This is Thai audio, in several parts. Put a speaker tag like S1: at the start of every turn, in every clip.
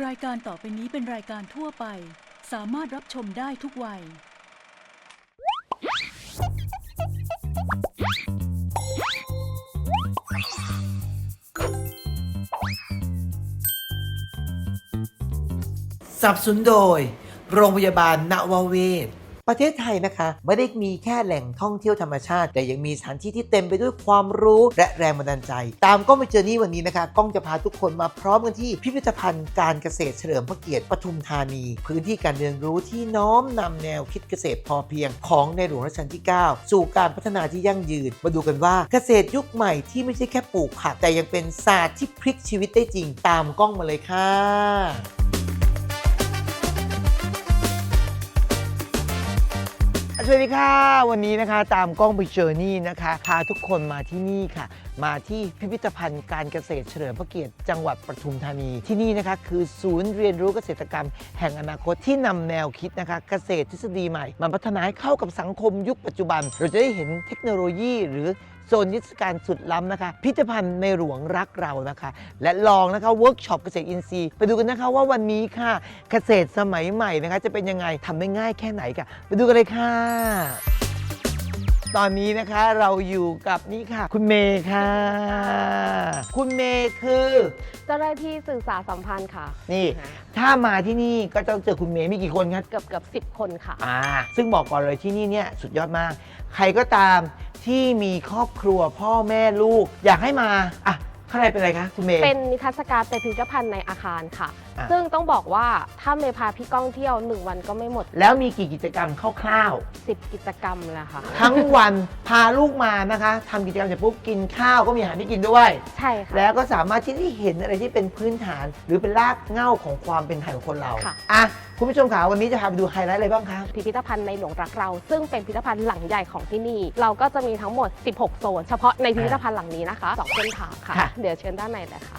S1: รายการต่อไปนี้เป็นรายการทั่วไป สามารถรับชมได้ทุกวัย
S2: สนับสนุนโดย โรงพยาบาลนวเวศ ประเทศไทยนะคะไม่ได้มีแค่แหล่งท่องเที่ยวธรรมชาติ แต่ยังมีสถานที่ที่เต็มไปด้วยความรู้และแรงบันดาลใจ ตามกล้องไปเจอนี่วันนี้นะคะกล้องจะพาทุกคนมาพร้อมกันที่พิพิธภัณฑ์การเกษตรเฉลิมพระเกียรติปทุมธานี พื้นที่การเรียนรู้ที่น้อมนำแนวคิดเกษตรพอเพียงของในหลวงรัชกาลที่ 9 สู่การพัฒนาที่ยั่งยืน มาดูกันว่าเกษตรยุคใหม่ที่ไม่ใช่แค่ปลูกผักแต่ยังเป็นศาสตร์ที่พลิกชีวิตได้จริงตามกล้องมาเลยค่ะ สวัสดีค่ะ วันนี้นะคะตามกล้องไปเจอนี่นะคะพาทุกคนมาที่นี่ค่ะ มาที่พิพิธภัณฑ์การเกษตรเฉลิมพระเกียรติจังหวัดปทุมธานีที่นี่นะคะคือศูนย์เรียนรู้เกษตรกรรม แห่งอนาคตที่นำแนวคิดนะคะ เกษตรทฤษฎีใหม่มาพัฒนาให้เข้ากับสังคมยุคปัจจุบัน เราจะได้เห็นเทคโนโลยีหรือ ซนนิทรรศการสุดล้ำนะคะ พิพิธภัณฑ์ในหลวงรักเรานะคะ และลองนะคะเวิร์กช็อปเกษตรอินทรีย์ ไปดูกันนะคะว่าวันนี้ค่ะเกษตรสมัยใหม่นะคะ จะเป็นยังไงทำได้ง่ายแค่ไหนค่ะ ไปดูกันเลยค่ะ ตอนนี้นะคะเราอยู่กับนี่ค่ะ คุณเมย์ค่ะ คุณเมย์คือ
S3: เจ้าหน้าที่สื่อสารสัมพันธ์ค่ะ
S2: นี่ ถ้ามาที่นี่ก็ต้องเจอคุณเมย์มีกี่คนครับ
S3: เกือบเกือบสิบคนค่ะ
S2: อ่าซึ่งบอกก่อนเลยที่นี่เนี่ยสุดยอดมาก ใครก็ตาม ที่มีครอบครัวพ่อแม่ลูก อยากให้มาอะ ข้างในเป็นอะไรคะคุณเมย์
S3: เป็นนิทรรศการเป็นพิพิธภัณฑ์ในอาคารค่ะ
S2: อะ
S3: ซึ่งต้องบอกว่าถ้าเมย์พาพี่ก้องเที่ยว1วันก็ไม่หมด
S2: แล้วมีกี่กิจกรรมคร่าว
S3: 10 กิจกรรมเลยค่ะ
S2: ๆ ทั้งวันพาลูกมานะคะทำกิจกรรมเสร็จปุ๊บกินข้าวก็มีอาหารให้กินด้วย
S3: ใช่ค่ะ
S2: แล้วก็สามารถที่ได้เห็นอะไรที่เป็นพื้นฐาน หรือเป็นรากเหง้าของความเป็นไทยของคนเรา
S3: ค่ะ
S2: อะคุณผู้ชมขาวันนี้จะพาไปดูไฮไลท์อะไรบ้างคะ
S3: พิพิธภัณฑ์ในหลวงรักเรา ซึ่งเป็นพิพิธภัณฑ์หลังใหญ่ของที่นี่ เราก็จะมีทั้งหมด 16 โซน เฉพาะในพิพิธภัณฑ์หลังนี้นะคะสองเส้นทางค่ะ
S2: ค่ะ
S3: เดี๋ยวเชิญด้านในเลยค่ะ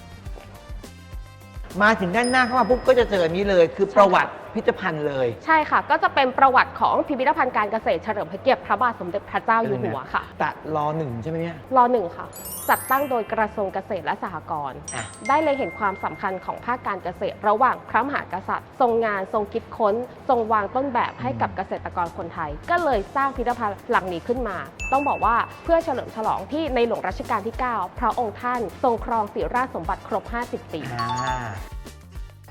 S2: มาถึงด้านหน้าเข้ามาปุ๊บก็จะเจออันนี้เลย คือประวัติ พิพิธภัณฑ์เลย
S3: ใช่ค่ะ ก็จะเป็นประวัติของพิพิธภัณฑ์การเกษตรเฉลิมพระเกียรติพระบาทสมเด็จพระเจ้าอยู่หัวค่ะ
S2: ตะรอหนึ่งใช่ไหมเนี่ย
S3: รอหนึ่งค่ะ จัดตั้งโดยกระทรวงเกษตรและสหกรณ์
S2: อะ
S3: ได้เลยเห็นความสำคัญของภาคการเกษตร ระหว่างพระมหากษัตริย์ ทรงงานทรงคิดค้น ทรงวางต้นแบบให้กับเกษตรกรคนไทย ก็เลยสร้างพิพิธภัณฑ์หลังนี้ขึ้นมา ต้องบอกว่าเพื่อเฉลิมฉลองที่ในหลวงรัชกาลที่ 9 พระองค์ท่านทรงครองศิราชสมบัติครบ 50 ปี
S2: อ่า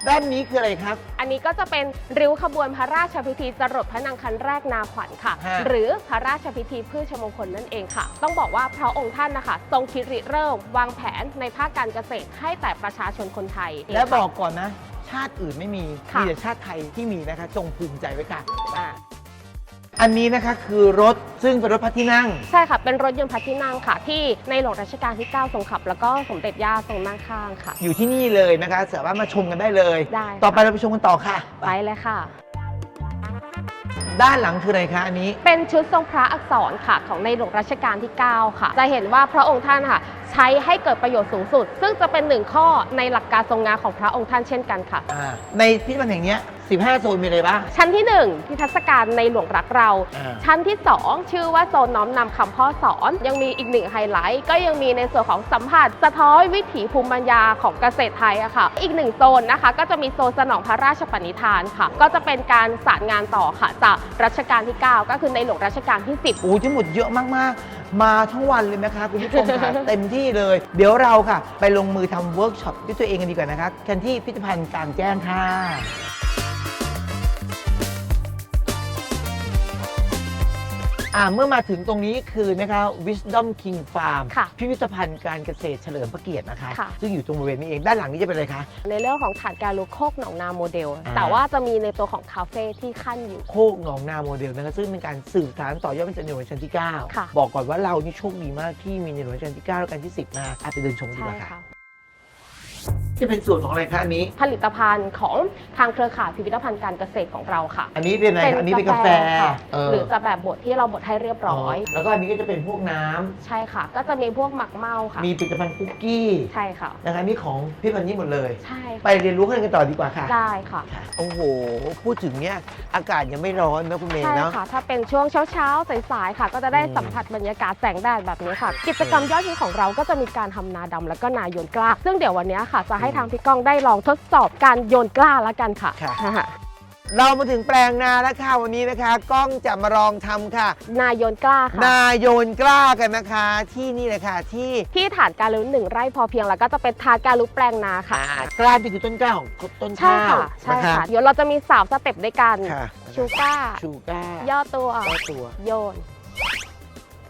S2: ด้านนี้คืออะไรครับ
S3: อันนี้ก็จะเป็นริ้วขบวนพระราชพิธีจรดพระนางคันแรกนาขวัญค่ะ
S2: ฮะ
S3: หรือพระราชพิธีพืชมงคลนั่นเองค่ะ ต้องบอกว่าพระองค์ท่านนะคะ ทรงคิดริเริ่ม วางแผนในภาคการเกษตรให้แต่ประชาชนคนไทย
S2: และบอกก่อนนะ ชาติอื่นไม่มี
S3: ค่ะ
S2: มีแต่ชาติไทยที่มีนะคะ จงภูมิใจไว้ค่ะ
S3: อ่า
S2: อันนี้นะคะคือรถซึ่งเป็นรถพระที่นั่ง
S3: ใช่ค่ะ เป็นรถยนต์พระที่นั่งค่ะ ที่ในหลวงรัชกาลที่ 9 ทรงขับ แล้วก็สมเด็จย่าทรงนั่งข้างค่ะ
S2: อยู่ที่นี่เลยนะคะ สามารถมาชมกันได้เลย
S3: ได้ค่ะ
S2: ต่อไปเราไปชมกันต่อค่ะ
S3: ไปเลยค่ะ
S2: ด้านหลังคืออะไรคะอันนี้
S3: เป็นชุดทรงพระอักษรค่ะ ของในหลวงรัชกาลที่ 9 ค่ะ จะเห็นว่าพระองค์ท่านค่ะ ใช้ให้เกิดประโยชน์สูงสุด ซึ่งจะเป็นหนึ่งข้อในหลักการทรงงานของพระองค์ท่านเช่นกันค่ะ
S2: อ่าในพิพิธภัณฑ์แห่งเนี้ย15 โซนมีอะไรบ้าง
S3: ชั้นที่1ที่ทัศการในหลวงรักเรา
S2: อ่า
S3: ชั้นที่ 2 ชื่อว่าโซนน้อมนำคำพ่อสอน ยังมีอีกหนึ่งไฮไลท์ ก็ยังมีในส่วนของสัมผัส สะท้อนวิถีภูมิปัญญาของเกษตรไทยอะค่ะ อีกหนึ่งโซนนะคะ ก็จะมีโซนสนองพระราชปณิธานค่ะ ก็จะเป็นการสารงานต่อค่ะจากรัชกาลที่ 9 ก็คือในหลวงรัชกาลที่ 10
S2: โอ้ยทั้งหมดเยอะมากๆ มาทั้งวันเลยนะคะคุณผู้ชมค่ะ เต็มที่เลย เดี๋ยวเราค่ะ ไปลงมือทำเวิร์กช็อปด้วยตัวเองกันดีกว่านะคะกันที่พิพิธภัณฑ์กลางแจ้งค่ะ อ่าเมื่อมาถึงตรงนี้คือนะคะ Wisdom King Farm
S3: ค่ะ
S2: พิพิธภัณฑ์การเกษตรเฉลิมพระเกียรตินะคะ
S3: ค่ะ
S2: ซึ่งอยู่ตรงบริเวณนี้เองด้านหลังนี้จะเป็นอะไรคะ
S3: ในเรื่องของฐานการรู้โคกหนองนาโมเดล
S2: อ่า
S3: แต่ว่าจะมีในตัวของคาเฟ่ที่ขั้นอยู่
S2: โคกหนองนาโมเดลนะคะซึ่งเป็นการสืบสานต่อยอดมาจากในหลวงรัชกาลที่
S3: ค่ะ
S2: 9 บอกก่อนว่าเรานี่โชคดีมากที่มีในหลวงรัชกาลที่ 9 และการที่ 10 มาอาจจะเดินชมดีก
S3: ใช่
S2: ว่าค่ะ
S3: ค่ะ
S2: จะเป็นส่วนของอะไรคะอันนี้
S3: ผลิตภัณฑ์ของทางเครือข่ายพิพิธภัณฑ์การเกษตรของเราค่ะ
S2: อันนี้เป็นอะไรคะอันนี้เป็นกาแฟ
S3: ค่ะ
S2: เออ
S3: หรือจะแบบบดที่เราบดให้เรียบร้อย
S2: แล้วก็อันนี้ก็จะเป็นพวกน้ำ
S3: ใช่ค่ะ ก็จะมีพวกหมักเมาค่ะ
S2: มีผลิตภัณฑ์คุกกี้
S3: ใช่ค่ะ
S2: นะคะอันนี่ของพี่พันนี่หมดเลย
S3: ใช่
S2: ไป
S3: ค่ะ
S2: เรียนรู้กันต่อดีกว่าค่ะ
S3: ได้ค่ะ
S2: โอ้โห พูดถึงเนี่ยอากาศยังไม่ร้อนนะคุณเมย์
S3: ใช่
S2: เนาะ
S3: ค่ะ ถ้าเป็นช่วงเช้าๆ สายๆ ค่ะ ก็จะได้
S2: อืม
S3: สัมผัสบรรยากาศแสงแดดแบบนี้ค่ะ กิจกรรมยอดฮิตของเราก็จะมีการทำนาดำแล้วก็นาโยนกล้า ซึ่งเดี๋ยววันนี้ค่ะ จะให้ทางพี่ก้องได้ลองทดสอบการโยนกล้าแล้วกันค่ะ
S2: ค่ะ
S3: อ่า
S2: เรามาถึงแปลงนาแล้วค่ะวันนี้นะคะ กล้องจะมาลองทำค่ะ
S3: นาโยนกล้าค่ะ
S2: นาโยนกล้ากันนะคะ ที่นี่เลยค่ะที่
S3: ที่ฐานการรู้หนึ่งไร่พอเพียงแล้วก็จะเป็นทานการรู้แปลงนาค่ะ
S2: อ่ากล้าที่คือต้นกล้าของต้น
S3: ใช่
S2: ข้าว
S3: ค่ะ ใช่
S2: น
S3: ค่ะ เดี๋ยวเราจะมีสาวสเต็ปด้วยกัน
S2: ค่ะ
S3: ชูก้า
S2: ชูก้า
S3: ย่อตัว
S2: ย่อตัว
S3: โยน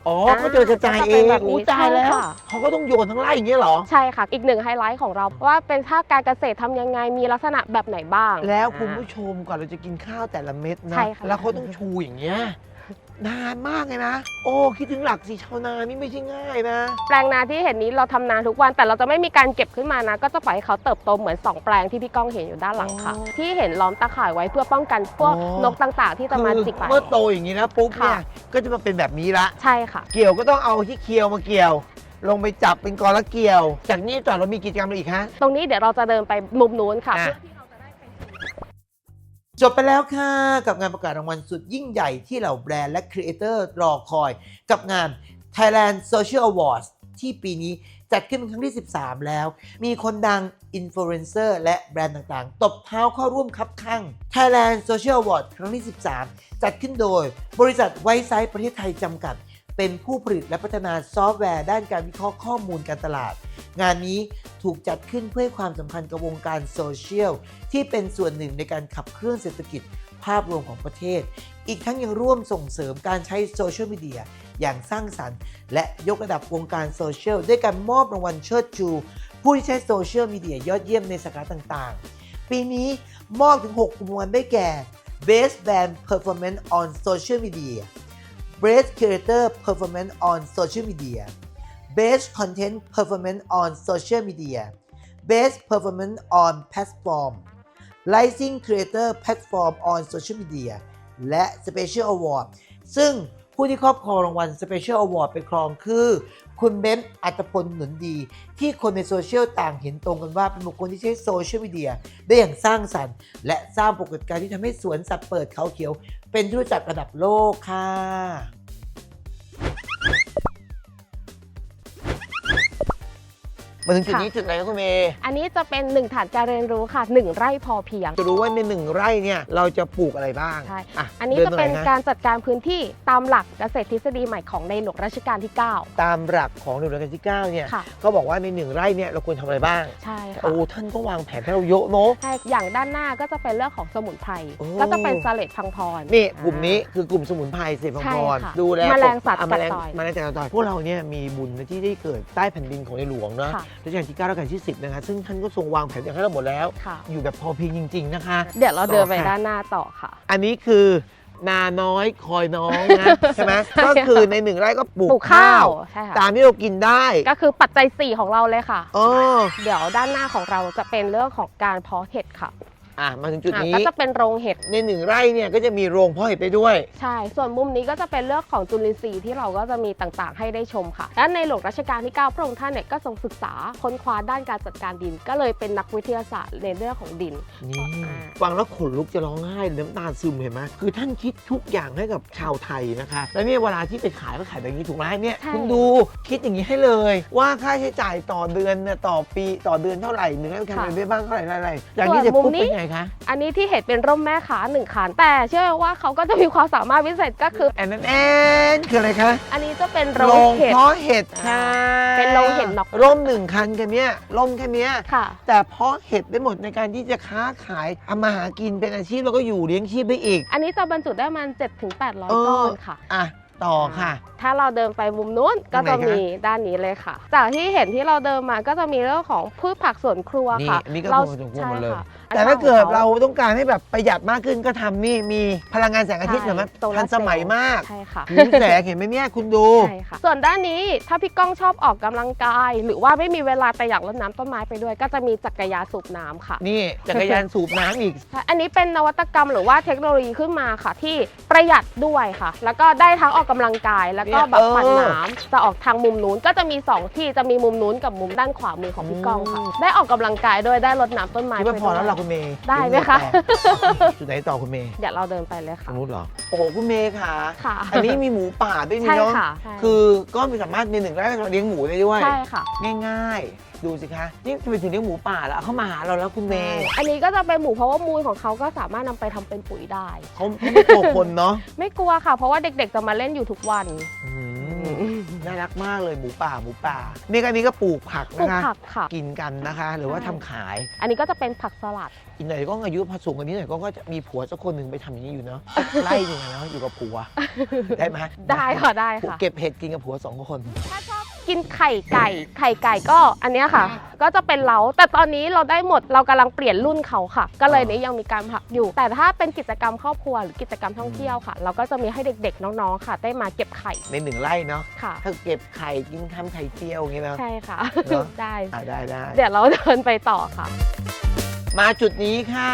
S2: อ๋อ
S3: อ่า
S2: เขาเจอกระจาย
S3: ก็จะ
S2: เอ
S3: เป็น
S2: ง
S3: แบบนี้
S2: อู้ตายแล้ว
S3: ใช่ค่ะ
S2: เขาก็ต้องโยนทั้งไร่อย่างเงี้ยเหรอ
S3: ใช่ค่ะ อีกหนึ่งไฮไลท์ของเราว่าเป็นภาคการเกษตรทำยังไงมีลักษณะแบบไหนบ้าง
S2: แล้วคุณผู้ชมก่อนเราจะกินข้าวแต่ละเม็ดนะ
S3: ใช่ค่ะ
S2: แล้วเขาต้องชูอย่างเงี้ย นานมากเลยนะ โอ้คิดถึงหลักสิชาวนานี่ไม่ใช่ง่ายนะ
S3: แปลงนาที่เห็นนี้เราทำนาทุกวัน แต่เราจะไม่มีการเก็บขึ้นมานะ ก็จะปล่อยให้เขาเติบโตเหมือน 2 แปลงที่พี่ก้องเห็นอยู่ด้านหลังค่ะ
S2: อ๋อ
S3: ที่เห็นล้อมตาข่ายไว้เพื่อป้องกันพวก
S2: อ๋อ
S3: นกต่างๆ ที่จะมา
S2: คือ
S3: จิกไป
S2: เมื่อโตอย่างนี้แล้วปุ๊บเนี่ย
S3: ค่ะ
S2: ก็จะมาเป็นแบบนี้ละ
S3: ใช่ค่ะ
S2: เกี่ยวก็ต้องเอาที่เคียวมาเกี่ยว ลงไปจับเป็นกอละเกี่ยว จากนี้ต่อเรามีกิจกรรมอะไรอีกฮะ
S3: ตรงนี้เดี๋ยวเราจะเดินไปมุมนู้นค่ะ
S2: อะ
S3: เพื่อที่ จ
S2: บไปแล้วค่ะ กับงานประกาศรางวัลสุดยิ่งใหญ่ที่เหล่าแบรนด์และครีเอเตอร์รอคอย กับงาน Thailand Social Awards ที่ปีนี้จัดขึ้นเป็นครั้งที่ 13 แล้ว มีคนดังอินฟลูเอนเซอร์และแบรนด์ต่างๆ ตบเท้าเข้าร่วมคับข้าง Thailand Social Awards ครั้งที่ 13 จัดขึ้นโดย บริษัทไวซ์ไซต์ประเทศไทยจำกัด เป็นผู้ผลิตและพัฒนาซอฟต์แวร์ด้านการวิเคราะห์ข้อมูลการตลาด งานนี้ถูกจัดขึ้นเพื่อให้ความสำคัญกับวงการโซเชียลที่เป็นส่วนหนึ่งในการขับเคลื่อนเศรษฐกิจภาพรวมของประเทศ อีกทั้งยังร่วมส่งเสริมการใช้โซเชียลมีเดียอย่างสร้างสรรค์ และยกระดับวงการโซเชียลด้วยการมอบรางวัลเชิดชู ผู้ที่ใช้โซเชียลมีเดียยอดเยี่ยมในสาขาต่างๆ ปีนี้มอบถึง6รางวัลได้แก่ Best Band Performance on Social Media Best Creator Performance on Social Media Best Content Performance on Social Media Best Performance on Platform Rising Creator Platform on Social Media และ Special Award ซึ่งผู้ที่ครอบครองรางวัล Special Award ไปครองคือ คุณเบนซ์อัตพลหนุนดี ที่คนในโซเชียลต่างเห็นตรงกันว่าเป็นบุคคลที่ใช้โซเชียลมีเดียได้อย่างสร้างสรรค์ และสร้างปรากฏการณ์ที่ทำให้สวนสัตว์เปิดเขาเขียว เป็นที่รู้จักระดับโลกค่ะ มาถึงจุดนี้จุดไหนครับคุณเมย์
S3: อันนี้จะเป็นหนึ่งฐานการเรียนรู้ค่ะหนึ่งไร่พอเพียง
S2: จะรู้ว่าในหนึ่งไร่เนี่ยเราจะปลูกอะไรบ้าง
S3: ใช่
S2: อะ
S3: อันนี้
S2: ดิ
S3: จะ
S2: ตง
S3: เป็น
S2: ไหฮ
S3: การจัดการพื้นที่ตามหลักเกษตรทฤษฎีใหม่ของในหลวงรัชกาลที่ 9
S2: ตามหลักของในหลวงรัชกาลที่9เนี่ย
S3: ค่ะ
S2: ก็บอกว่าในหนึ่งไร่เนี่ยเราควรทำอะไรบ้าง
S3: ใช่ค่ะ
S2: โอ้ท่านก็วางแผนให้เราเยอะเนาะ
S3: ใช่อย่างด้านหน้าก็จะเป็นเรื่องของสมุนไพร
S2: โอ้
S3: ก็จะเป็นสเลดพังพร
S2: นี่กลุ่มนี้คือกลุ่มสมุนไพรเสพ
S3: ใช่
S2: พร
S3: ค่ะ
S2: ดูแล
S3: แมลงสัตว์
S2: อะแมลง
S3: กัดต่อย
S2: แมลงสัตว์กัดต่อยพวกเราเนี่ยมีบุญนะที่ได้เกิดใต้แผ่นดินของในหลวงเนาะ
S3: ค่ะ
S2: รัชกาลที่ 9 รัชกาลที่ 10 นะคะ ซึ่งท่านก็ทรงวางแผนอย่างให้เราหมดแล้ว
S3: ค่ะ
S2: อยู่แบบพอเพียงจริง ๆ นะคะ
S3: เดี๋ยวเราเดินไป
S2: ต่อค่ะ
S3: ด้านหน้าต่อค่ะ
S2: อันนี้คือนาน้อยคอยน้องนะ ใช่ไหม
S3: ใช่
S2: ก็คือในหนึ่งไร่ก็ปลู
S3: ปลู
S2: ก
S3: ก
S2: ข้า
S3: ข้าว วใช่ค่ะ
S2: ตามที่เรากินได้
S3: ก็คือปัจจัย 4 ของเราเลยค่ะ
S2: เออ
S3: เดี๋ยวด้านหน้าของเราจะเป็นเรื่องของการเพาะเห็ดค่ะ
S2: อะมาถึงจุด
S3: อะ
S2: นี้
S3: ก็จะเป็นโรงเห็ด
S2: ในหนึ่งไร่เนี่ยก็จะมีโรงเพาะเห็ดไปด้วย
S3: ใช่ ส่วนมุมนี้ก็จะเป็นเรื่องของจุลินทรีย์ที่เราก็จะมีต่างๆ ให้ได้ชมค่ะ และในหลวงรัชกาลที่ 9 พระองค์ท่านเนี่ยก็ทรงศึกษาค้นคว้าด้านการจัดการดิน ก็เลยเป็นนักวิทยาศาสตร์ในเรื่องของดิน
S2: นี่
S3: อ่า
S2: ฟังแล้วขนลุกจะร้องไห้น้ำตาซึมเห็นไหมคือท่านคิดทุกอย่างให้กับชาวไทยนะคะ แล้วเนี่ยเวลาที่ไปขายก็ขายแบบนี้ถูกไหมเนี่ย
S3: ใช่
S2: คุณดูคิดอย่างนี้ให้เลย ว่าค่าใช้จ่ายต่อเดือนเนี่ยต่อปีต่อเดือนเท่าไหร่หนึ่งไร่ทำอะไรได้บ้างเท่าไหร่อะไรอย่างนี้จะปุ๊บเป็นไงคะ
S3: อันนี้ที่เห็นเป็นร่มแม่ขาหนึ่งคันแต่เชื่อว่าเขาก็จะมีความสามารถพิเศษก็คือ
S2: แอนนั้นแอนคืออะไรคะ
S3: อันนี้จะเป็นโร
S2: โรงง
S3: เห็ด
S2: เพาะเห็ดค่ะ
S3: เป็นโรงเห็ดนอก
S2: ร่มหนึ่งคันแค่เนี้ยร่มแค่เนี้ย
S3: ค่ะ
S2: แต่เพาะเห็ดได้หมดในการที่จะค้าขายทำมาหากินเป็นอาชีพแล้วก็อยู่เลี้ยงชีพได้อีก
S3: อันนี้จะบรรจุได้ประมัน7ถึง800
S2: เออ
S3: ก้อนค่ะ
S2: อะ ต่อค่ะ
S3: ถ้าเราเดินไปมุมนู้นก็
S2: ตรงไหน
S3: จะ
S2: คะ
S3: มีด้านนี้เลยค่ะ จากที่เห็นที่เราเดินมาก็จะมีเรื่องของพืชผักสวนครัว
S2: นี่
S3: ค่ะ
S2: อันนี้ก็
S3: เรา
S2: คงจะควร
S3: ใช่
S2: หมดเลย
S3: ค่ะ
S2: แต่ถ้าเกิด
S3: อัน
S2: เรา
S3: ของ
S2: ต้องการให้แบบประหยัดมากขึ้นก็ทำนี่มีพลังงานแสงอาทิตย์
S3: ใช่
S2: เห็นไหม
S3: โซลาร์
S2: ทันสมัยมาก
S3: ใช่ค่ะ
S2: หิวแสงเห็นไหมเนี่ยคุณดู
S3: ใช่ค่ะ ส่วนด้านนี้ถ้าพี่ก้องชอบออกกำลังกาย หรือว่าไม่มีเวลาแต่อยากรดน้ำต้นไม้ไปด้วย ก็จะมีจักรยานสูบน้ำค่ะ
S2: นี่จักรยานสูบน้ำอีก
S3: ใช่อันนี้เป็นนวัตกรรมหรือว่าเทคโนโลยีขึ้นมาค่ะ ที่ประหยัดด้วยค่ะ แล้วก็ได้ทั้งออกกำลังกายแล้วก็
S2: เนี่ย
S3: แบบปั่น
S2: เออ
S3: น้ำจะออกทางมุมนู้นก็จะมีสองที่จะมีมุมนู้นกับมุมด้านขวามือของพี่ก้องค่ะ
S2: อืม
S3: ได้ออกกำลังกายด้วยได้รดน้ำต้นไม้
S2: คิดว่าพอ
S3: ไป
S2: แล้ว
S3: ด้ย
S2: เหราคุณเมย์
S3: ได้ไหมคะ
S2: จุดไหนต่อคุณเมย์
S3: เดี๋ยวเราเดินไปเลย
S2: ตร
S3: ค่ะ
S2: งนู้นเหรอ โอ้โหคุณเมย์ค่ะ
S3: ค่ะ
S2: อันนี้มีหมูป่าด้วยนี่
S3: ใช่
S2: เนาะ
S3: ค่ะใช่
S2: คือก็มีสามารถในหนึ่งไร่เราเลี้ยงหมูได้ด้วย
S3: ใช่ค่ะ
S2: ง่ายดูสิคะนี่ทำไมถึงเรียกหมูป่าล่ะเขามาหาเราแล้วคุณเมย์
S3: อันนี้ก็จะเป็นหมูเพราะว่ามูลของเขาก็สามารถนำไปทำเป็นปุ๋ยได้
S2: เขาไม่กลัวคนเนาะ
S3: ไม่กลัวค่ะ เพราะว่าเด็กๆจะมาเล่นอยู่ทุกวัน
S2: อืม น่ารักมากเลยหมูป่าหมูป่าเมย์กันนี้ก็ปลูกผัก
S3: ปลู
S2: นะ
S3: ก
S2: คะ
S3: ผักค่ะ
S2: กินกันนะคะ หรือว่า
S3: ใช่
S2: ทำขาย
S3: อันนี้ก็จะเป็นผักสลัด
S2: อีกหน่อยก็อายุพอสูงกว่านี้หน่อยก็จะมีผัวสักคนหนึ่งไปทำอย่างนี้อยู่เนาะ ไล่หนึ่งอะเนาะอยู่กับผัว ได้ไหม
S3: ได้ค่ะได้ค่ะ
S2: เก็บเห็ดกินกับผัวสองคน
S3: ถ้าชอบกินไข่ไก่ ไข่ไก่ก็อันเนี้ยค่ะ ก็จะเป็นเล้าแต่ตอนนี้เราได้หมดเรากำลังเปลี่ยนรุ่นเขาค่ะ ก็เลยนี้ยังมีการผลักอยู่ แต่ถ้าเป็นกิจกรรมครอบครัวหรือกิจกรรมท่องเที่ยวค่ะ เราก็จะมีให้เด็กๆน้องๆค่ะ ได้มาเก็บไข่
S2: ในหนึ่งไร่เนาะ
S3: ค่ะ
S2: ถ้าเก็บไข่กินทำไข่เจียวอย่างเงี้ยเนาะ
S3: ใช่ค่ะ
S2: เหรอ
S3: ได้
S2: อ่าได้ได้
S3: เดี๋ยวเราเดินไปต่อค่ะ
S2: มาจุดนี้ค่ะ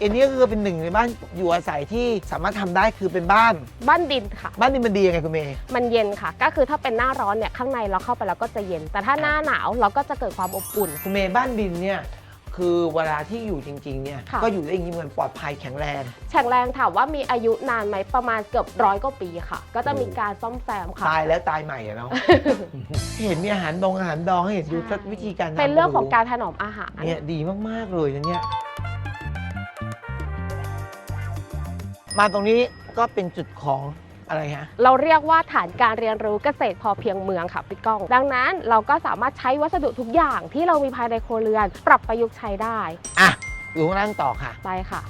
S2: อันนี้ก็คือเป็นหนึ่งในบ้านอยู่อาศัยที่สามารถทำได้คือเป็นบ้าน
S3: บ้านดินค่ะ
S2: บ้านนี้มันดียังไงคุณเมย์
S3: มันเย็นค่ะ ก็คือถ้าเป็นหน้าร้อนเนี่ยข้างในเราเข้าไปแล้วก็จะเย็น แต่ถ้าหน้าหนาวเราก็จะเกิดความอบอุ่น
S2: คุณเมย์บ้านดินเนี่ย คือเวลาที่อยู่จริงๆเนี่ย
S3: ค่ะ
S2: ก็อยู่ได้อย่างนี้เหมือนปลอดภัยแข็งแรง
S3: แข็งแรงถามว่ามีอายุนานไหมประมาณเกือบร้อยกว่าปีค่ะ ก็จะมีการซ่อมแซมค่ะ
S2: ตายแล้วตายใหม่อะเนาะ เห็นมีอาหารดองอาหารดองให้เห็นดู
S3: ใช่
S2: วิธีการทำ
S3: เป็นเรื่องของ
S2: โโห
S3: การถนอมอาหาร
S2: เนี่ยดีมากๆเลยนะเนี่ยมาตรงนี้ก็เป็นจุดของ อะไรฮะ
S3: เราเรียกว่าฐานการเรียนรู้เกษตรพอเพียงเมืองค่ะพี่ก้อง ดังนั้นเราก็สามารถใช้วัสดุทุกอย่างที่เรามีภายในครัวเรือน ปรับประยุกต์ใช้ได้
S2: อะ อยู่ข้างล่างต่อค่ะ
S3: ไปค่ะ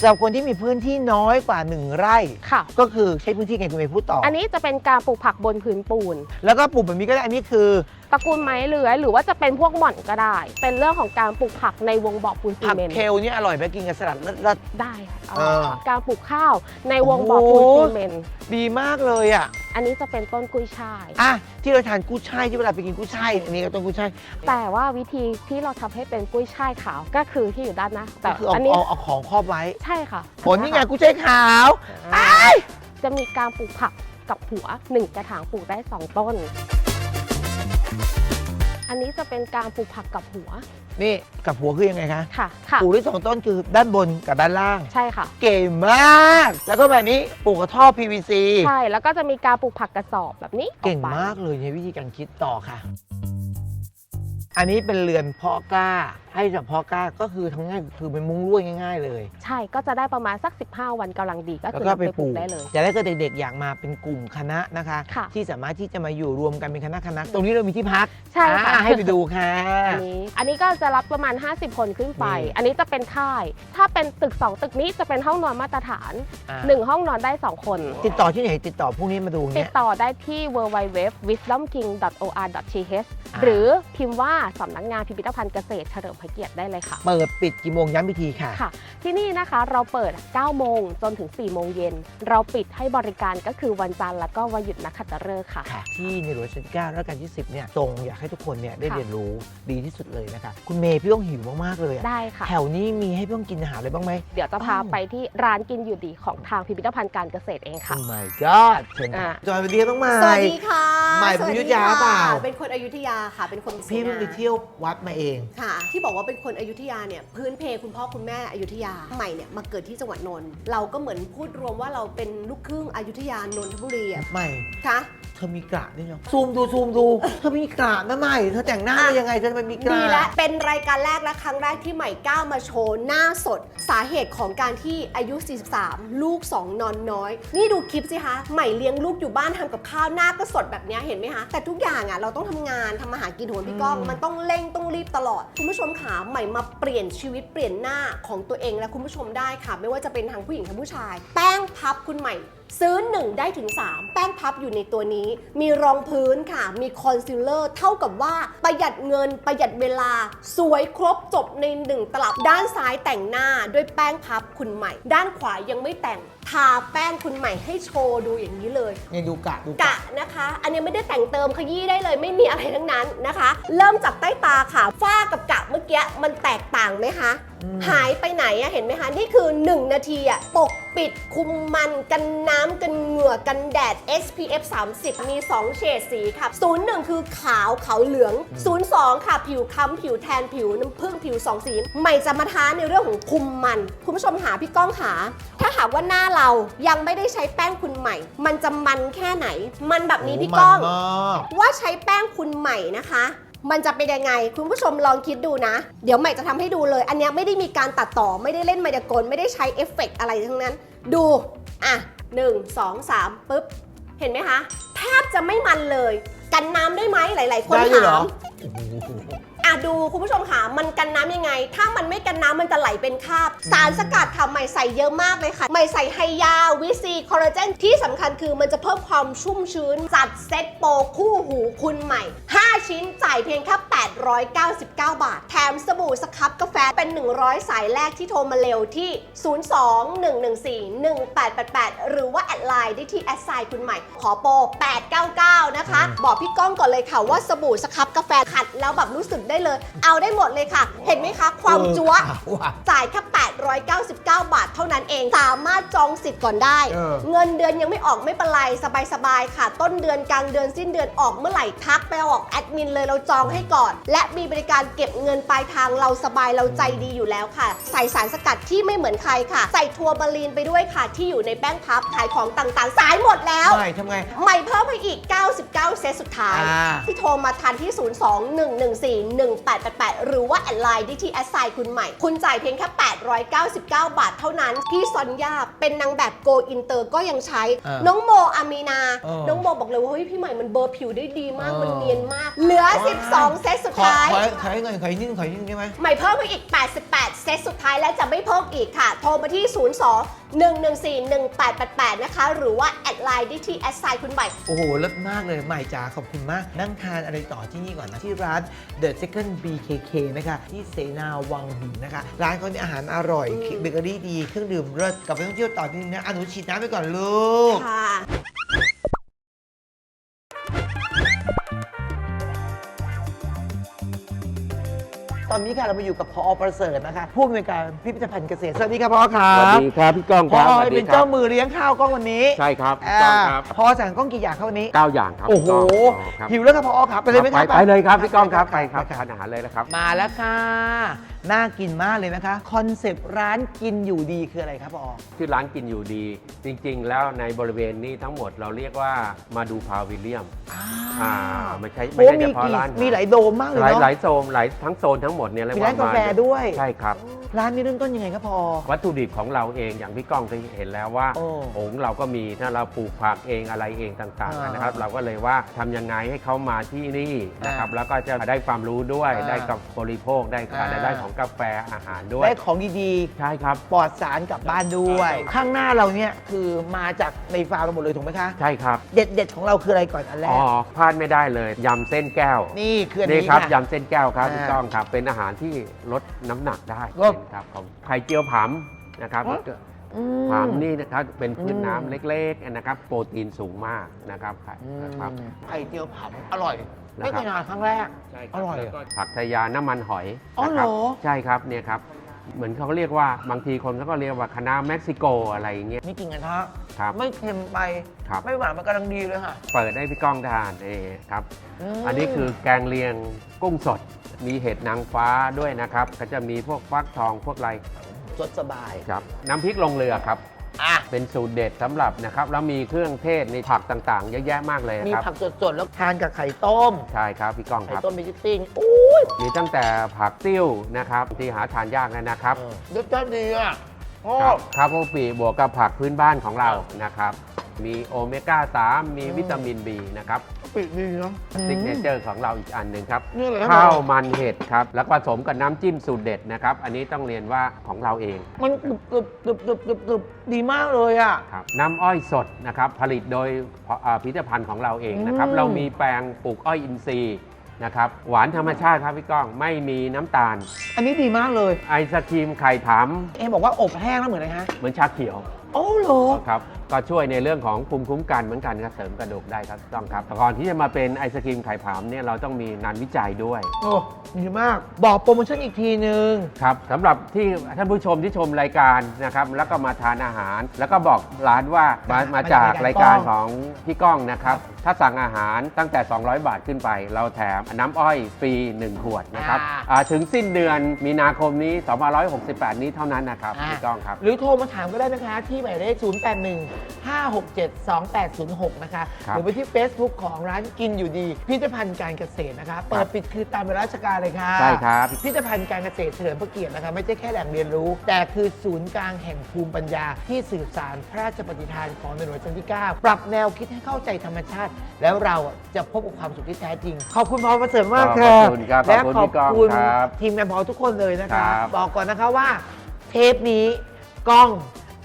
S2: สำหรับคนที่มีพื้นที่น้อยกว่า 1 ไร่
S3: ค่ะ
S2: ก็คือใช้พื้นที่ไงคุณเมย์พูดต่อ
S3: อันนี้จะเป็นการปลูกผักบนพื้นปูน
S2: แล้วก็ปลูกแบบนี้ก็ได้อันนี้คือ
S3: ตระกูลไม้เลื้อยหรือว่าจะเป็นพวกหม่อนก็ได้ เป็นเรื่องของการปลูกผักในวงบ่อปูนซี
S2: ผัก
S3: เมนต์
S2: เคลเนี่ยอร่อยไหมกินกับสลัดเลิศ
S3: ได้ค่ะเอา
S2: เออ
S3: ค่ะการปลูกข้าวในวงบ่อปูน
S2: โอ้โห
S3: ซีเมนต์
S2: ๆดีมากเลยอะ
S3: อันนี้จะเป็นต้นกุ้ยช่าย
S2: อะที่เราทานกุ้ยช่ายที่เวลาไปกินกุ้ยช่ายอันนี้ก็ต้นกุ้ยช่าย
S3: แต่ว่าวิธีที่เราทำให้เป็นกุ้ยช่ายขาวก็คือที่อยู่ด้านหนะแต่
S2: ก็คือเอา
S3: อันนี้
S2: เอาเอาของครอบไว้
S3: ใช่ค่ะ
S2: ผลนี่ไงกุ้ยช่ายขาว
S3: อ่าจะมีการปลูกผักกับหัวหนึ่งกระถางปลูกได้สองต้น อันนี้จะเป็นการปลูกผักกับหัว
S2: นี่กับหัวคือยังไงคะ
S3: ค่ะค่ะ
S2: ปลูกได้สองต้นคือด้านบนกับด้านล่าง
S3: ใช่ค่ะ
S2: เก๋มาก แล้วก็แบบนี้ปลูกกับท่อ PVC
S3: ใช่ แล้วก็จะมีการปลูกผักกระสอบแบบนี้
S2: เก่ง
S3: ออไป
S2: มากเลยในวิธีการคิดต่อค่ะ อันนี้เป็นเรือนเพาะกล้า ให้เฉพาะกล้าก็คือทำง่ายคือเป็นมุ้งลวดง่าย ๆ เลย
S3: ใช่ก็จะได้ประมาณสัก 15 วันกำลังดีก็
S2: แล้ว
S3: คือ
S2: ก็
S3: นำ
S2: ไป
S3: ไป
S2: ป
S3: ป
S2: ลู
S3: ลู
S2: ก
S3: กได้เลย
S2: แต่ถ้าเกิดเด็กๆ อยากมาเป็นกลุ่มคณะนะคะ
S3: ค่ะ
S2: ที่สามารถที่จะมาอยู่รวมกันเป็นคณะคณะ ตรงนี้เรามีที่พัก
S3: ใช่ค่ะ
S2: อ่าให้ไปดูค่ะ
S3: อันนี้อันนี้ก็จะรับประมาณ 50 คนขึ้นไป
S2: นี่
S3: อันนี้จะเป็นค่าย ถ้าเป็นตึก 2 ตึกนี้จะเป็นห้องนอนมาตรฐาน
S2: อ่า
S3: 1 ห้องนอนได้ 2 คน
S2: ติดต่อที่ไหนติดต่อพวกนี้มาดู
S3: ติ
S2: เนี้
S3: ด
S2: ย
S3: ต่อได้ที่ www.wisdomking.or.th
S2: อ่า
S3: หรือพิมพ์ว่าสำนักงานพิพิธภัณฑ์เกษตรเฉลิมพระเกียรติได้เลยค่ะ
S2: เปิดปิดกี่โมงย้ำพิธีค่ะ
S3: ค่ะ ที่นี่นะคะเราเปิด 9 โมงจนถึง 4 โมงเย็น เราปิดให้บริการก็คือวันจันทร์แล้วก็วันหยุดนักขัตฤกษ์ค่ะ
S2: ค่ะ ที่ในหลวงรัชกาลที่เก้าและการที่ 10เนี่ยทรงอยากให้ทุกคนเนี่ยได้
S3: ค่ะ
S2: เรียนรู้ดีที่สุดเลยนะคะ คุณเมย์พี่ต้องหิวมากๆเลยอะ
S3: ได้ค่ะ
S2: แถวนี้มีให้พี่ต้องกินอาหารอะไรบ้างไหม
S3: เดี๋ยวจะพา
S2: อ้าว
S3: ไปที่ร้านกินอยู่ดีของทางพิพิธภัณฑ์การเกษตรเองค่ะ
S2: Oh my god เชิญค่ะ
S3: อะ
S2: จอยสวัสดีต้องมา
S4: สวัสดีค่ะ
S2: ใหม่
S4: สวัส
S2: อยุ
S4: ดี
S2: ธยาเปล่า
S4: เป็นคนอยุธยาค่ะ เป็นคน
S2: พี่เพิ่งไปเที่ยววัดมาเอง
S4: ค่ะ ที่บอกว่าเป็นคนอยุธยาเนี่ยพื้นเพคุณพ่อคุณแม่อยุธยาใหม่เนี่ยมาเกิดที่จังหวัดนนท์เราก็เหมือนพูดรวมว่าเราเป็นลูกครึ่งอยุธยานนทบุรีอะ
S2: ใหม่
S4: คะ
S2: เธอมีกระด้วยเนาะซูมดูซูมดู เธอมีกระนะใหม่ เธอแต่งหน้ามายังไงเธอทำไมมีกระ
S4: ดีและเป็นรายการแรกและครั้งแรกที่ใหม่ก้าวมาโชว์หน้าสด สาเหตุของการที่อายุ 43 ลูก 2 นอนน้อย นี่ดูคลิปสิคะ ใหม่เลี้ยงลูกอยู่บ้านทำกับข้าวหน้าก็สดแบบเนี้ยเห็นไหมคะ แต่ทุกอย่างอะเราต้องทำงานทำมาหากินโหนพี่ก้อง
S2: อืม
S4: มันต้องเร่งต้องรีบตลอด คุณผู้ชมขาใหม่มาเปลี่ยนชีวิตเปลี่ยนหน้าของตัวเองและคุณผู้ชมได้ค่ะ ไม่ว่าจะเป็นทั้งผู้หญิงทั้งผู้ชาย แป้งพับคุณใหม่ซื้อ 1 ได้ถึง 3 แป้งพับอยู่ในตัวนี้ มีรองพื้นค่ะ มีคอนซีลเลอร์ เท่ากับว่าประหยัดเงินประหยัดเวลา สวยครบจบใน 1 ตลับ ด้านซ้ายแต่งหน้าด้วยแป้งพับคุณใหม่ ด้านขวายังไม่แต่ง ทาแป้งคุณใหม่ให้โชว์ดูอย่างนี้เลย
S2: นี่ดูกระดู
S4: กะนะคะ อันนี้ไม่ได้แต่งเติมขยี้ได้เลย ไม่มีอะไรทั้งนั้นนะคะ เริ่มจากใต้ตาค่ะ ฝ้ากับกะเมื่อกี้มันแตกต่างไหมคะ
S2: อืม
S4: หายไปไหนอะเห็นไหมคะ นี่คือ 1 นาทีอะปกปิดคุมมันกันน้ำกันเหงื่อกันแดด SPF 30 มี 2 เฉดสีค่ะ 01 คือขาวขาวเหลือง 02 ค่ะ ผิวค้ำผิวแทนผิวน้ำผึ้งผิว 2 สี ใหม่จะมาท้าในเรื่องของคุมมัน คุณผู้ชมหาพี่ก้องหา ถ้าหากว่าหน้าเรายังไม่ได้ใช้แป้งคุณใหม่ มันจะมันแค่ไหน มันแบบนี้
S2: โอ้
S4: พี่ก้อง
S2: มันมาก
S4: ว่าใช้แป้งคุณใหม่นะคะ มันจะเป็นยังไง คุณผู้ชมลองคิดดูนะ เดี๋ยวใหม่จะทำให้ดูเลย อันเนี้ยไม่ได้มีการตัดต่อไม่ได้เล่นไมายากลไม่ได้ใช้เอฟเฟกต์อะไรทั้งนั้น ดู อะ 1 2 3ปุ๊บ เห็นไหมคะ แทบจะไม่มันเลย กันน้ำได้ไหมหลาย ๆ คน
S2: ได้ด้วยเหร
S4: ถา
S2: อ
S4: ม อะดูคุณผู้ชมค่ะมันกันน้ำยังไง ถ้ามันไม่กันน้ำมันจะไหลเป็นคราบ สารสกัดค่ะใหม่ใส่เยอะมากเลยค่ะใหม่ใส่ไฮยาวิซีคอลลาเจนที่สำคัญคือมันจะเพิ่มความชุ่มชื้น จัดเซ็ตโปรคู่หูคุณใหม่ 5 ชิ้นจ่ายเพียงแค่899 บาท แถมสบู่สครับกาแฟเป็น 100 สายแรกที่โทรมาเร็วที่ 02-114-1888 หรือว่าแอดไลน์ได้ที่แอดไซน์คุณใหม่ ขอโปร899 นะคะ บอกพี่ก้องก่อนเลยค่ะว่าสบู่สครับกาแฟขัดแล้วแบบรู้สึกได้เลย เอาได้หมดเลยค่ะ เห็นไหมคะ ความจั๊ว
S2: เออขาวอะ
S4: จ่ายแค่ 899 บาท เท่านั้นเอง สามารถจองสิทธิ์ก่อนได้
S2: เออ
S4: เงินเดือนยังไม่ออกไม่เป็นไรสบายๆค่ะ ต้นเดือนกลางเดือนสิ้นเดือนออกเมื่อไหร่ทักไปออกแอดมินเลยเราจองให้ก่อน และมีบริการเก็บเงินปลายทางเราสบายเราใจดีอยู่แล้วค่ะ ใส่สารสกัดที่ไม่เหมือนใครค่ะ ใส่ทัวร์บาลีนไปด้วยค่ะ ที่อยู่ในแป้งพับขายของต่างๆ สายหมดแล้ว
S2: ใช่ทำไง
S4: ใหม่เพิ่มไปอีก 99 เซตสุดท้าย
S2: อ่า
S4: ที่โทรมาทันที่02-114-1888 หรือว่าแอดไลน์ได้ที่แอดไซน์คุณใหม่ คุณจ่ายเพียงแค่ 899 บาทเท่านั้น พี่ซอนยาเป็นนางแบบโกอินเตอร์ก็ยังใช้
S2: เออ
S4: น้องโมอามีนา
S2: เออ
S4: น้องโมบอกเลยว่า เฮ้ยพี่ใหม่มันเบลอร์ผิวได้ดีมาก
S2: เออ
S4: มันเนียนมาก เหลือ 12 เซตสุด
S2: ขอ
S4: ท้าย
S2: ขอขอให้เงินขอให้นิ่งขอให้นิ่งได้ไหม
S4: ใหม่เพิ่มไปอีก 88 เซตสุดท้ายและจะไม่เพิ่มอีกค่ะ โทรมาที่ 02 114 1888 นะคะ หรือว่า แอดไลน์ได้ที่แอดไซน์คุณใหม่
S2: โอ้โหเลิศมากเลยใหม่จ๋าขอบคุณมาก นั่งทานอะไรต่อที่นี่ก่อนนะ ที่ร้าน The Second BKK นะคะที่เสนาวังหินนะคะ ร้านเขาเนี่ยอาหารอร่อย
S4: อืม
S2: เบเกอรี่ดี เครื่องดื่มเลิศกลับไปท่องเที่ยวต่อที่นี่นะอะหนูฉีดน้ำไปก่อนลูก
S4: ค่ะ
S2: อนนี้ค่ะเรามาอยู่กับพอประเสริฐนะคะผู้อำนวยการพิพิธภัณฑ์เกษตรสวัสดีครับพ่อครั
S5: สวัส
S2: บ
S5: ดีครับพี่ก้อง
S2: พ
S5: ค
S2: อ
S5: รับสวัสดี
S2: เป็น
S5: ครั
S2: เจ้า
S5: บ
S2: มือเลี้ยงข้าวกล้องวันนี้
S5: ใช่ครับพี่
S2: อ่า
S5: ก้องครับ
S2: พอสั่งกล้องกี่อย่างครับวันนี้
S5: เก้าอย่างครับ
S2: โอ้โห
S5: พี่ก้งครับ
S2: หิวแล้วครับพอครับไปเลยไหมครับ
S5: ไปไปเลยครับพี่ก้องครับไปครับทานอาหารเลยนะครับ
S2: มาแล้วค่ะ น่ากินมากเลยนะคะคอนเซปต์ร้านกินอยู่ดีคืออะไรครับพอ
S5: ที่ร้านกินอยู่ดี จริง ๆ แล้วในบริเวณนี้ทั้งหมดเราเรียกว่ามาดูพาวิลเลียมอ่าไม่ใช่ไม่
S2: โอ้
S5: ใช่เฉ
S2: มี
S5: พาะ
S2: กี่
S5: ร้าน
S2: มีหลายโดมมากเลย
S5: หลาย
S2: เนาะ
S5: หลายโซนหลายทั้งโซนทั้งหมดเนี่ยเรียก
S2: มี
S5: ว่า
S2: ร้านกาแฟด้วย
S5: ใช่ครับ
S2: ร้านนี้เริ่มต้นยังไงครับพอ
S5: วัตถุดิบของเราเองอย่างพี่ก้องเคยเห็นแล้วว่า
S2: โอ้
S5: ผงเราก็มีถ้าเราปลูกผักเองอะไรเองต่าง
S2: อ่า
S5: ๆนะครับ เราก็เลยว่าทำยังไงให้เขามาที่นี่นะครับ
S2: อ่า
S5: แล้วก็จะได้ความรู้ด้วย
S2: อ่าได้
S5: ได้กับบริโภคได้
S2: อ่า
S5: ได้ของกาแฟอาหารด้วย
S2: ได้ของดี
S5: ใช่ครับ
S2: ๆ ปลอดสารกลับบ้านด้วย ข้างหน้าเราเนี่ยคือมาจากในฟาร์มเราหมดเลยถูกไหมคะ
S5: ใช่ครับ
S2: เด็ดๆของเราคืออะไรก่อนอันแร
S5: อ๋อกพลาดไม่ได้เลยยำเส้นแก้ว
S2: นี่คืออัน
S5: นี่
S2: นี้
S5: ครับ
S2: ค่ะ
S5: ยำเส้นแก้วครับ
S2: อ่า
S5: พี่ก้องครับ เป็นอาหารที่ลดน้ำหนักได้
S2: ก็
S5: เป็นครับผมไข่เจียวผำนะครับ
S2: อื
S5: ผำนี่นะครับเป็นพืช
S2: อืม
S5: น้ำเล็กๆนะครับ โปรตีนสูงมากนะครับไข่
S2: อืม
S5: นะครับ
S2: ไข่เจียวผำอร่อย
S5: นะครับ
S2: ไม่เคยทานครั้งแรก
S5: ใช่ค
S2: อร่อย
S5: แล้ว
S2: อะ
S5: ก็ผักทะยาน้ำมันหอย
S2: อ๋อ
S5: นะครั
S2: เหรอ
S5: ใช่ครับเนี่ยครับ เหมือนเขาเรียกว่าบางทีคนเขาก็เรียกว่าคณะเม็กซิโกอะไรอย่างเงี้ย
S2: ไม่กินกันทะ
S5: ครับ
S2: ไม่เค็มไป
S5: ครับ
S2: ไม่หวานมันกำลังดีเลยค่ะ
S5: เปิดให้พี่ก้องทานเองครับ
S2: ม
S5: อันนี้คือแกงเลียงกุ้งสด มีเห็ดนางฟ้าด้วยนะครับ ก็จะมีพวกฟักทองพวกอะไร
S2: สดสบาย
S5: ครับ น้ำพริกลงเรือครับ
S2: อะ
S5: เป็นสูตรเด็ดสำหรับนะครับ แล้วมีเครื่องเทศในผักต่างๆ เยอะแยะมากเลย
S2: มี
S5: ครับ
S2: ผักสดๆ แล้วทานกับไข่ต้ม
S5: ใช่ครับพี่ก้อง
S2: ไข่
S5: ครับ
S2: ต้มเบจิติ้งอุ้ย
S5: มีตั้งแต่ผักติ้วนะครับที่หาทานยากนะนะครับ
S2: รสชาติดีอะโอ้
S5: ครับข้าวโพดปีบวกกับผักพื้นบ้านของเรานะครับ มีโอเมก้า 3 มีวิตามิน B นะครับ
S2: ปิดดีเนาะ
S5: ซิกเนเจอร์ของเราอีกอันหนึ่งครับ
S2: นี่เลย
S5: ข้าวมันเห็ดครับ แล้วผสมกับน้ำจิ้มสูตรเด็ดนะครับ อันนี้ต้องเรียนว่าของเราเอง
S2: มันกรึบกรึบกรึบกรึบกรึบกรึบดีมากเลยอะ
S5: ครับน้ำอ้อยสดนะครับ ผลิตโดยอ่าพิพิธภัณฑ์ของเราเองนะครับ
S2: อืม
S5: เรามีแปลงปลูกอ้อยอินทรีย์นะครับ หวานธรรมชาติครับพี่ก้อง ไม่มีน้ำตาล
S2: อันนี้ดีมากเลย
S5: ไอศครีมไข่ผ
S2: เอ็มบอกว่าอบแห้งแล้วเหมือนอะไรฮะำ
S5: เหมือนชาเขียว
S2: โอ้โหรอ
S5: ครับก็ช่วยในเรื่องของภูมิคุ้มกันเหมือนกันครับเสริมกระดูกได้ครับต้องครับแต่ก่อนที่จะมาเป็นไอศครีมไข่ผำเนี่ยเราต้องมีงานวิจัยด้วย
S2: โอ้ดีมาก บอกโปรโมชั่นอีกทีนึง
S5: ครับสำหรับที่ท่านผู้ชมที่ชมรายการนะครับ แล้วก็มาทานอาหาร แล้วก็บอกร้านว่ามามาจากรายการของพี่ก้องนะครับ ถ้าสั่งอาหารตั้งแต่ 200 บาทขึ้นไป เราแถมน้ำอ้อยฟรี 1 ขวดนะครับ
S2: อ่า
S5: อ่าถึงสิ้นเดือนมีนาคมนี้ 2568 นี้เท่านั้นนะครับ
S2: อ่า
S5: พี่ก้องครับ
S2: หรือโทรมาถามก็ได้นะคะที่หมายเลข 081 567 2806 นะคะ
S5: ครับ
S2: หรือไปที่ Facebook ของร้านกินอยู่ดี พิพิธภัณฑ์การเกษตรนะคะ เปิดปิดคือตามเวลาราชการเลยค่ะ
S5: ใช่ครับ
S2: พิพิธภัณฑ์การเกษตรเฉลิมพระเกียรตินะคะ ไม่ใช่แค่แหล่งเรียนรู้ แต่คือศูนย์กลางแห่งภูมิปัญญา ที่สื่อสารพระราชปฏิทานของในหลวงรัชกาลที่ 9 ปรับแนวคิดให้เข้าใจธรรมชาติ แล้วเราอะจะพบกับความสุขที่แท้จริง ขอบคุณพอประเสริฐมากค่ะ
S5: ขอบคุณครับ
S2: และ
S5: ขอบคุณ
S2: ข
S5: พี่
S2: อบ
S5: ก้อง
S2: คุณ
S5: ครับ
S2: ทีมงานพอทุกคนเลยนะคะ
S5: ครับ
S2: บอกก่อนนะคะว่า เทปนี้กล้อง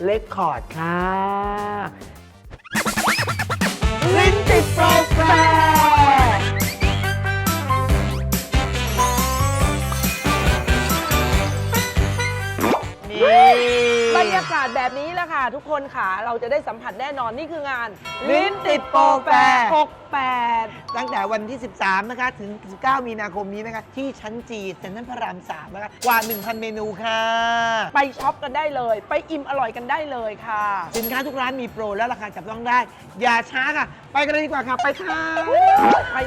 S2: เลคคอร์ดค่ะ ลิ้นติดโปรแกรมนี่
S6: บ รรยากาศแบบนี้แหละค่ะ ทุกคนค่ะ เราจะได้สัมผัสแน่นอนนี่คืองาน
S2: ลิ้นติดโปรแฟร์
S6: 68
S2: ตั้งแต่วันที่ 13 นะคะ ถึง 19 มีนาคมนี้นะคะ ที่ชั้นจีเซ็นทรัลพระราม 3 นะคะ กว่า 1,000 เมนูค่ะ
S6: ไปช็อปกันได้เลย ไปอิ่มอร่อยกันได้เลยค่ะ
S2: สินค้าทุกร้านมีโปรและราคาจับต้องได้ อย่าช้าค่ะ ไปกันเลยดีกว่าค่ะ ไปค่ะ
S6: ไป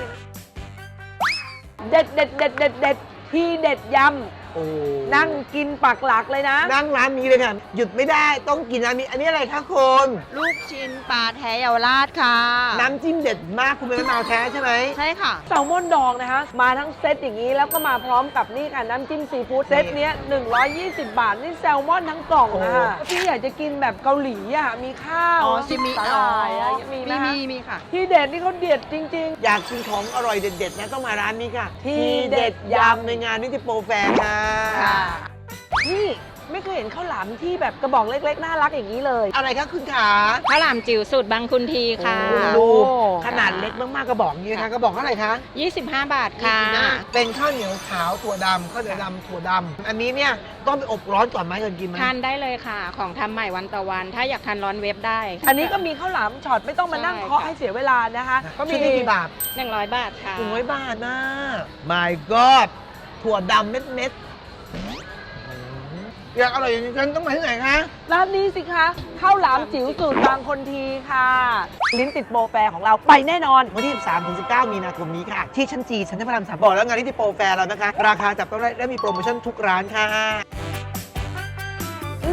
S6: เด็ดเด็ดเด็ดเด็ดเด็ดที่เด็ดย
S2: โอ้ำ
S6: นั่งกินปักหลักเลยนะ
S2: นั่งร้านนี้เลยค่ะ หยุดไม่ได้ต้องกินร้านนี้ อันนี้อะไรคะคุณ
S7: ลูกชิ้นปลาแท้เยาวราชค่ะ
S2: น้ำจิ้มเด็ดมากคุณเป็นมะนาวแท้ใช่ไหม
S7: ใช่ค่ะ
S6: แซลมอนดองนะคะ มาทั้งเซตอย่างนี้แล้วก็มาพร้อมกับนี่ค่ะ น้ำจิ้มซีฟู้ดเซตเนี้ย120 บาท นี่แซลมอนทั้งกล่องนะคะพี่อยากจะกินแบบเกาหลีอะมีข้าว
S7: อ๋อซิมิ
S6: สาหร่ายอะมี
S7: มี
S6: นะ
S7: มี
S6: คะ
S7: มีค่ะ
S6: ที่เด็ดนี่เขาเด็ดจริง
S2: อยากกินของอร่อยเด็ดๆนะต้องมาร้านนี้ค่ะ
S6: ที่เด็ดยำ
S2: ในงานนิติโปรแฟร์ค่ะ
S7: ค่ะ
S6: ๆนี่ไม่เคยเห็นข้าวหลามที่แบบกระบอกเล็กๆ น่ารักอย่างนี้เลย
S2: อะไรคะคุณขา
S7: ข้าวหลามจิ๋วสูตรบางคุณทีค่ะ
S2: คุณดู
S6: โอ้
S2: ขนาดเล็กมากๆกระบอกนี้นะคะกระบอกเท่าไหร่คะ
S7: 25 บาทค่ะ
S2: เป็นข้าวเหนียวขาวถั่วดำข้าวเหนียวดำถั่วดำอันนี้เนี่ยต้องไปอบร้อนก่อนไหมก่อนกินไหม
S7: ทานได้เลยค่ะ ของทำใหม่วันต่อวัน ถ้าอยากทานร้อนเว็บได้
S6: อันนี้ก็มีข้าวหลามช็อตไม่ต้องมานั่ง
S7: ใช่
S6: เคาะ
S7: ค่ะ
S6: ให้เสียเวลานะคะก็มี
S2: ชุดนี้กี่บาท
S7: 100 บาทค่ะ
S2: หนึ่งร้อยบาทนะ my god ถั่วดำเม็ดเม็ดๆ อยากอร่อยอย่างนี้กันต้องมาที่ไหนคะ
S6: ร้านนี้สิคะข้าวหลามจิ๋วสูตรบางคนทีค่ะ ลิ้นติดโปรแฟร์ของเราไปแน่นอน
S2: วันที่ 13ถึง19 มีนาคมนี้ค่ะ ที่ชั้นจีชั้นพระรามสามบอกแล้วงานนิติโปรแฟร์เรานะคะ ราคาจับต้องได้และมีโปรโมชั่นทุกร้านค่ะ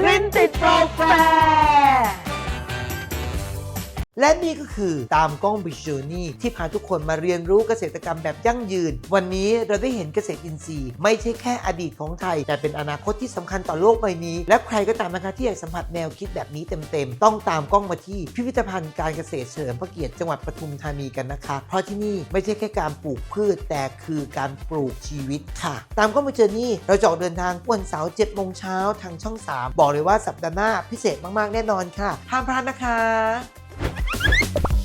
S6: ลิ้นติดโปรแฟร์
S2: และนี่ก็คือตามกล้องบิจูนี่ที่พาทุกคนมาเรียนรู้เกษตรกรรมแบบยั่งยืน วันนี้เราได้เห็นเกษตรอินทรีย์ ไม่ใช่แค่อดีตของไทย แต่เป็นอนาคตที่สำคัญต่อโลกใบนี้ และใครก็ตามนะคะที่อยากสัมผัสแนวคิดแบบนี้เต็มๆ ต้องตามกล้องมาที่พิพิธภัณฑ์การเกษตรเฉลิมพระเกียรติจังหวัดปทุมธานีกันนะคะ เพราะที่นี่ไม่ใช่แค่การปลูกพืช แต่คือการปลูกชีวิตค่ะ ตามกล้องมาเจอนี่เราจะออกเดินทางวันเสาร์7โมงเช้าทางช่อง 3 บอกเลยว่าสัปดาห์หน้าพิเศษมากๆแน่นอนค่ะห้ามพลาดนะคะ you